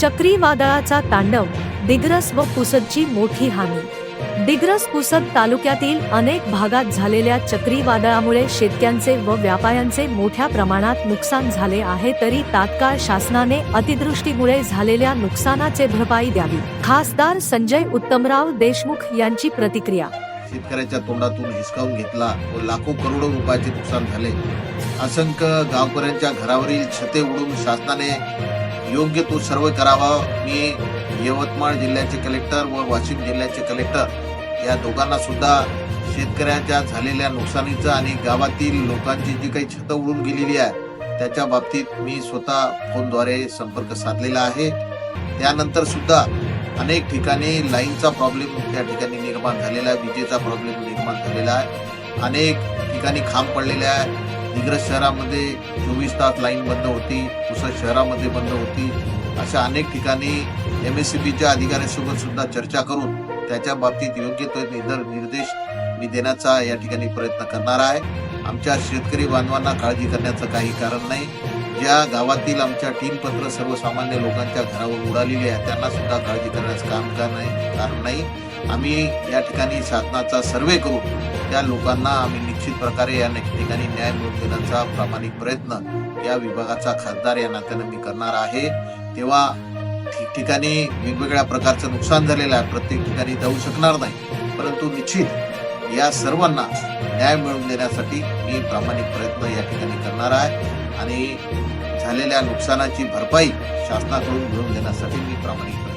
चक्रीवादळाचा तांडव दिग्रस व पुसदची मोठी हानी. दिग्रस पुसद तालुक्यातील अनेक भागात झालेल्या चक्रीवादळामुळे शेतक्यांचे व व्यापाऱ्यांचे मोठ्या प्रमाणात नुकसान झाले आहे तरी तात्काळ शासनाने अतिदृष्टीमुळे झालेल्या नुकसानाचे भरपाई द्यावी. खासदार संजय उत्तमराव देशमुख यांची प्रतिक्रिया. शेतकऱ्याच्या तोंडातून हिसकावून घेतला व लाखो करोडो रुपयाचे नुकसान झाले. असंख्य गावकऱ्यांच्या घरावरील छते उडून शासनाने योग्य तो सर्व करावा. मी यवतमाळ जिल्ह्याचे कलेक्टर व वाशिम जिल्ह्याचे कलेक्टर या दोघांना सुद्धा शेतकऱ्याच्या झालेल्या नुकसानीचं आणि गावातील लोकांची जी काही छतं उडून गेलेली आहे त्याच्या बाबतीत मी स्वतः फोनद्वारे संपर्क साधलेला आहे. त्यानंतर सुद्धा अनेक ठिकाणी लाईनचा प्रॉब्लेम त्या ठिकाणी निर्माण झालेला आहे विजेचा प्रॉब्लेम निर्माण झालेला आहे. अनेक ठिकाणी खांब पडलेले आहे. दिग्रस शहरामध्ये चोवीस तास लाईन बंद होती पुसद शहरामध्ये बंद होती. अशा अनेक ठिकाणी एम एस सी बीच्या अधिकाऱ्यांसोबत सुद्धा चर्चा करून त्याच्या बाबतीत योग्य तो निर्देश मी देण्याचा या ठिकाणी प्रयत्न करणार आहे. आमच्या शेतकरी बांधवांना काळजी करण्याचं काही कारण नाही. ज्या गावातील आमच्या टीनपत्र सर्वसामान्य लोकांच्या घरावर उडालेली आहे त्यांना सुद्धा काळजी करण्याचं काम का नाही कारण नाही. आम्ही या ठिकाणी शासनाचा सर्वे करू त्या लोकांना आम्ही निश्चित प्रकारे या ठिकाणी न्याय मिळवून देण्याचा प्रामाणिक प्रयत्न या विभागाचा खासदार या नात्यानं मी करणार आहे. तेव्हा ठिकठिकाणी वेगवेगळ्या प्रकारचं नुकसान झालेलं आहे प्रत्येक ठिकाणी जाऊ शकणार नाही. परंतु निश्चित या सर्वांना न्याय मिळवून देण्यासाठी मी प्रामाणिक प्रयत्न या ठिकाणी करणार आहे. आणि झालेल्या नुकसानाची भरपाई शासनाकडून मिळवून देण्यासाठी मी प्रामाणिक प्रयत्न